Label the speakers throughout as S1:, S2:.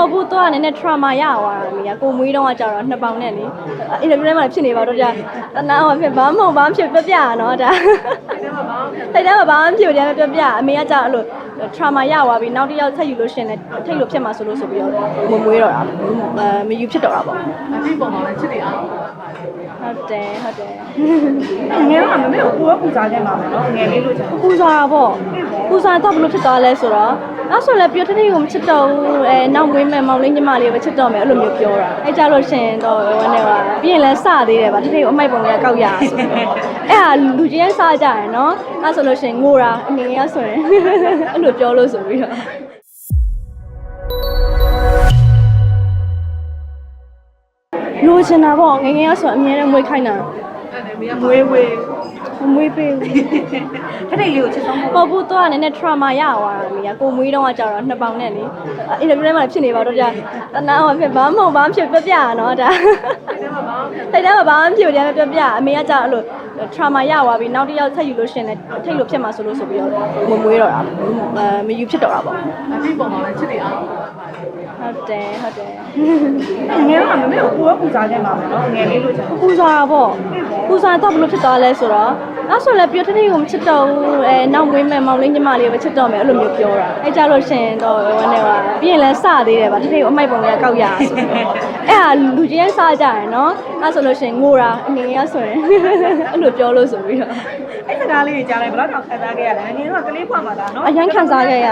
S1: ဟုတ်ဘူးတော့နည်းနည်း trauma ရသွားတာမိကကိုမွေးတော့ကကြတော့နှစ်ပေါင်နဲ့လေ interview ထဲမှာဖြစ်နေပါတော့ကြာတနာအောင်ဖြစ်ဘာမှမဟုတ်ဘာမှဖြစ်ပြပြရနော်ဒါတိုက်တယ်မှာဘာမှဖြစ်တယ်မပြပြအမေကကြအဲ့လို trauma ရသွားပြီနောက်တစ်ယောက်ဆက်ယူလို့ရှင်လဲထိတ်လို့ဖြစ်မှာဆိုလို့ဆိုပြီးတော့မမွေးတော့တာမယူဖြစ်တော့တာပေါ့
S2: အဲ့ဒီပုံမှာလည်းချစ်တယ်အား
S1: ဟုတ်တယ်ဟုတ်တယ်
S3: ငယ်ကမမေကိုကိုယ်ကပူဇော်ခဲ့ပါမယ်နော်ငယ်လေးလို့ကျွန်တော်
S1: ပူဇော်တာပေါ့ပူဇော်တော့ဘယ်လိုဖြစ်သွားလဲဆိုတော့ အဲ့ဆိုလည်းပြောထထကိုမချစ်တော့ဘူးအဲနောက်မွေးမဲ့မောင်လေးညီမလေးကိုပဲချစ်တော့မယ်အဲ့လိုမျိုးပြောတာအဲကြလို့ရှင်တော့ဝမ်းနေပါပြီးရင်လည်းစသေးတယ်ဗာထထကိုအမိုက်ပုံလေးကောက်ရအောင်ဆိုပြီးတော့အဲ့ဟာလူကြီးရဲ့စကြရယ်နော်အဲ့ဆိုလို့ရှင်ငိုတာအငငယ်ရဆိုရင်အဲ့လိုပြောလို့ဆိုပြီးတော့လိုချင်တာပေါ့ငယ်ငယ်ရဆိုအမြဲတမ်းမွေးခိုင်းတာ
S2: အဲ့ဒါမင်းက
S3: မွေးဝေး
S1: မမွေးပေးဘူး
S3: ဖတိတ်လေးကိုချစ်ဆုံးဖို့
S1: ပေါ့ဘူးတော့ကနည်းနည်း trauma ရသွားတာမိကကိုမွေးတော့ကကြာတော့နှစ်ပေါင်နဲ့လေအင်တာဗျူးထဲမှာဖြစ်နေပါတော့ကြာတနာအောင်ဖြစ်ဘာမှမဟုတ်ဘာမှဖြစ်ပြပြရနော်ဒါတိတ်တယ်မှာဘာမှဖြစ်ဘူးတရားပြပြအမေကကြာအဲ့လို trauma ရသွားပြီနောက်တစ်ယောက်ဆက်ယူလို့ရှင်လဲထိတ်လို့ဖြစ်မှာဆိုလို့ဆိုပြီးတော့မမွေးတော့တာမယူဖြစ်တော့တာပေါ့
S2: အဲ့ဒီပုံမှာလည်းချစ်တယ်အား
S1: ဟုတ်တယ်ဟုတ်တယ်
S3: ငယ်ကမမေကိုကိုယ်ကပူဇော်ခဲ့မှာပဲနော်ငယ်လေးလို့ကျွန်တော်
S1: ပူဇော်တာပေါ့ပူဇော်တော့ဘယ်လိုဖြစ်သွားလဲဆိုတော့ အဲ့ဆိုလည်းပြိုတနေ့ကိုမချစ်တော့ဘူးအဲနောက်မွေးမယ်မောင်လေးညီမလေးပဲချစ်တော့မယ်အဲ့လိုမျိုးပြောတာအဲ့ကြလို့ရှင်တော့ဝမ်းနေပါပြီးရင်လည်းစသေးတယ်ပါတနေ့ကိုအမိုက်ပုံလေးကောက်ရဆိုတော့အဲ့ဟာလူကြီးရဲ့စကြရယ်နော်အဲ့ဆိုလို့ရှင်ငိုတာအနေနဲ့ဆိုရင်အဲ့လိုပြောလို့ဆိုပြီးတော့
S3: အဲ့စကားလေးတွေကြားလိုက်ဘယ်တော့တောင်ခံစားခဲ့ရလဲအရင်ကကလေးဖွာမှာဒါနော်
S1: အရင်ခံစားခဲ့ရ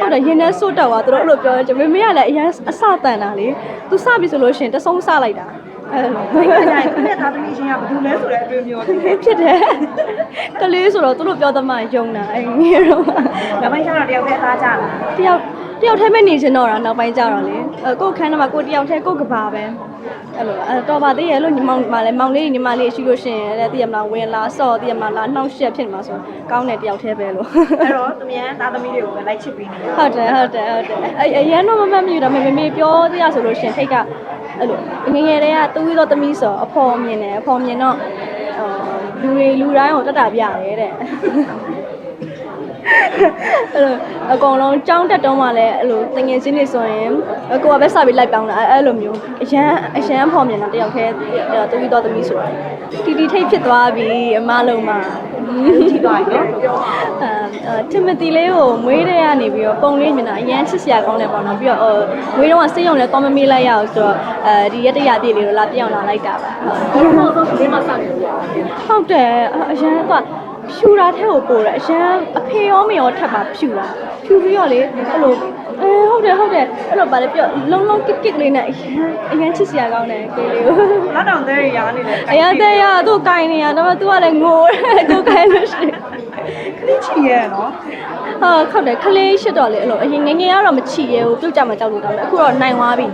S1: ဟုတ်တယ်ရင်းနဲ့စွတ်တော့ပါသူတို့အဲ့လိုပြောတယ်မမေကလည်းအရင်အစတန်တာလေသူစပြီဆိုလို့ရှင်တဆုံးစလိုက်တာ အဲ့လို
S3: အဲ့ဒါကြိုင်သူနဲ့သားသမီးချင်းကဘာလို့လဲဆိုတဲ့အတွေ့အမျိုးတွေ
S1: ဖြစ်တယ်ကလေးဆိုတော့သူတို့ပြောသမှယုံတာအဲ့ငယ်တော့
S3: နောက်ပိုင်းကျတော့တယောက်တည်းသားကြလာ
S1: တယောက်တယောက်တည်းပဲနေချင်တော့တာနောက်ပိုင်းကျတော့လေအဲကိုယ်ခန်းထဲမှာကိုယ်တယောက်တည်းကိုယ်ကဘာပဲအဲ့လိုအဲတော်ပါသေးရဲ့လို့ညီမောင်မလည်းမောင်လေးညီမလေးရှိလို့ရှိရင်လည်းတည်ရမလားဝင်လာစော့တည်ရမလားနှောက်ရှက်ဖြစ်မှာဆိုကောင်းတယ်တယောက်တည်းပဲလို့
S3: အဲ့တော့သူမြန်သားသမီးတွေကိုပဲလိုက်ချစ်ပေးနေတာ
S1: ဟုတ်တယ်ဟုတ်တယ်ဟုတ်တယ်အအရန်တော့မမှတ်မိဘူးဒါပေမဲ့မေမေပြောသေးရဆိုလို့ရှရင်ထိတ်က အဲ့လိုငငယ်တည်းကတူပြီးတော့သမီးဆိုအဖော်မြင်တယ်အဖော်မြင်တော့ဟိုလူတွေလူတိုင်းကိုတတ်တာပြရတယ်တဲ့ အဲ့လိုအကောင်လုံးကြောင်းတက်တုံးမှလည်းအဲ့လိုတငယ်ချင်းတွေဆိုရင်အကိုကပဲစပြီးလိုက်ပေါင်းတာအဲ့အဲ့လိုမျိုးအရန်အရန်ဖော်မြင်တာတယောက်တည်းတူပြီးတော့သမီးဆိုတာတီတီထိတ်ဖြစ်သွားပြီအမလုံးမှာ
S3: ကြည့်သွားပြီနော်
S1: အဲတီမတီလေးကိုမွေးတဲ့ကနေပြီးတော့ပုံလေးမြင်တာအရန်ချစ်စရာကောင်းတယ်ပေါ့နော်ပြီးတော့ဟိုမွေးတော့ကစိတ်ရုံနဲ့တော့မမေးလိုက်ရအောင်ဆိုတော့အဲဒီရက်တရပြည့်လေးကိုလာပြအောင်လာလိုက်တာပါ
S2: ဘယ်လိုဆိုဒီမှာစတယ်
S1: ဟုတ်တယ်အရန်က ဖြူတာထဲကိုပို့တယ်အရန်အဖေရောမေရောထပ်ပါဖြူတာဖြူပြီးတော့လေအဲ့လိုအဲဟုတ်တယ်ဟုတ်တယ်အဲ့လိုပါလေပြလုံးလုံးကစ်ကစ်လေးနဲ့အရန်အရန်ချစ်စရာကောင်းတယ်ကေလေးကို
S3: နောက်တော့သေးရနေတယ်
S1: အရန်တဲ့ရသူ့ကိုင်းနေရတော့သူကလည်းငိုတယ်သူကိုင်းလို့ရှိရင်
S3: ခလေးချီရဲ့နော်
S1: ဟာခောက်တယ်ခလေးရှစ်တော့လေအဲ့လိုအရင်ငယ်ငယ်ကတော့မချီရဲဘူးပြုတ်ကြမှာကြောက်လို့တောင်းတယ်အခုတော့နိုင်သွားပြီ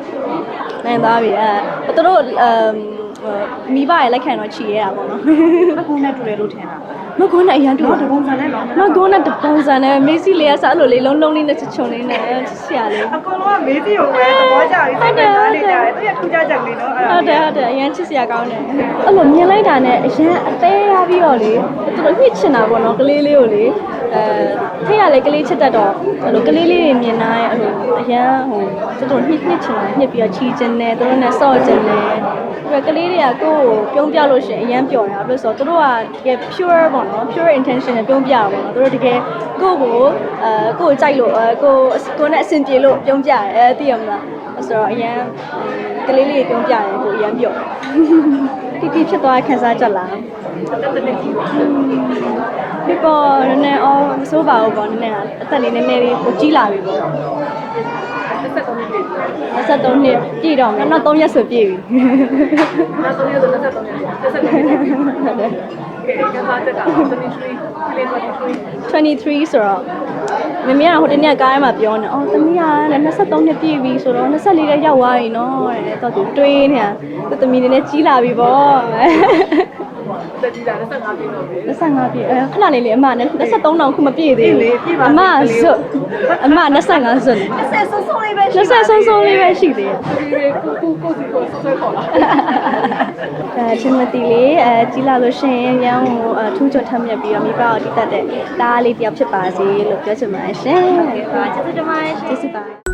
S1: နိုင်သွားပြီအဲသူတို့အမ် မိဘရဲ့လက်ခံတော့ချီရဲတာပေါ့နော်
S3: မကူနဲ့တူတယ်လို့ထင်တာ
S1: မကွန်းနဲ့အရန်တူ
S3: တော့
S1: တ
S3: တ
S1: ယ်
S3: ပုံစံနဲ့နော်
S1: မကွန်းနဲ့တပုံစံနဲ့မေးစီလေးကစားအဲ့လိုလေးလုံးလုံးလေးနဲ့ချွန်လေးနဲ့ဆရာလေး
S3: အကုန်လုံးကမေးစီကိုပဲသဘောကျပြီးစိတ်နဲ့နားနေကြတယ်သူရထူးခြားချက်လေးနော်အဲ့ဒါ
S1: ဟုတ်တယ်ဟုတ်တယ်အရန်ချစ်စရာကောင်းတယ်အဲ့လိုမြင်လိုက်တာနဲ့အရန်အသေးရပြီးတော့လေသူတို့ညှစ်ချင်တာပေါ့နော်ကလေးလေးကိုလေအဲထိရလေကလေးချစ်တတ်တော့အဲ့လိုကလေးလေးတွေမြင်လာရင်အဲ့လိုအရန်ဟိုသူတို့ညှစ်ညှစ်ချင်တာညှစ်ပြီးတော့ချီချင်တယ်သူတို့နဲ့ဆော့ချင်တယ် ပြီးတော့ကလေးတွေကကိုယ့်ကိုပြုံးပြလို့ရှိရင်အရန်ပျော်တယ်ဘာလို့လဲဆိုတော့သူတို့ကတကယ် pure ပေါ့နော် pure intention နဲ့ပြုံးပြတာပေါ့နော်သူတို့တကယ်ကိုယ့်ကိုအဲကိုယ့်ကိုကြိုက်လို့အဲကိုယ်ကိုယ်နဲ့အဆင်ပြေလို့ပြုံးပြတယ်အဲသိရမလားဆိုတော့အရန်ကလေးလေးတွေပြုံးပြတယ်ကိုအရန်ပျော်တယ်တီတီဖြစ်သွားခံစားချက်လားဒီပေါ်နည်းနည်းအော်မစိုးပါဘူးပေါ့နည်းနည်းအသက်လေးနည်းနည်းလေးကိုကြီးလာပြီပေါ့
S2: 23နှစ်ပြည့်
S1: 23နှစ်ပြည့်တော့မယ်နောက်3ရက်ဆိုပြည့်ပြီ
S2: နောက်3ရက်ဆို23ရက်23နှစ်ပြည့်ဟုတ်တယ်ကဲကစားတက်က23
S1: 23ဆိုတော့မမေကဟိုတနေ့ကားထဲမှာပြောနေအော်သမီးကလည်း23နှစ်ပြည့်ပြီဆိုတော့24ရက်ရောက်သွားပြီနော်တဲ့တော့သူတွေးနေတာသူသမီးနည်းနည်းကြီးလာပြီပေါ့
S2: တက်ကြီးလာ25ပြည့်တော့ပြီ
S1: 25ပြည့်အဲခဏလေးလေအမနဲ့23တောင်ခုမပြည့်သေးဘူးအမဇွတ်အမ25ဇွတ်
S3: ဆက်ဆုံးဆုံးလေးပဲရှိ
S1: 20ဆုံးဆုံးလေးပဲရှိသေးတယ်
S2: ဒီကိုကိုကိုစီကိုဆွဲခေါ်လာ
S1: အဲချင်းမတီလေးအဲကြီးလာလို့ရှိရင်ရန်ကိုအထူးချွတ်ထမ်းမြက်ပြီးတော့မိဘကိုတည်တတ်တဲ့တားလေးတယောက်ဖြစ်ပါစေလို့ပြောချင်ပါတယ်ရှင်။ဟုတ်ပါကျေးဇူးတင်ပါတယ်ကျေးဇူးပါ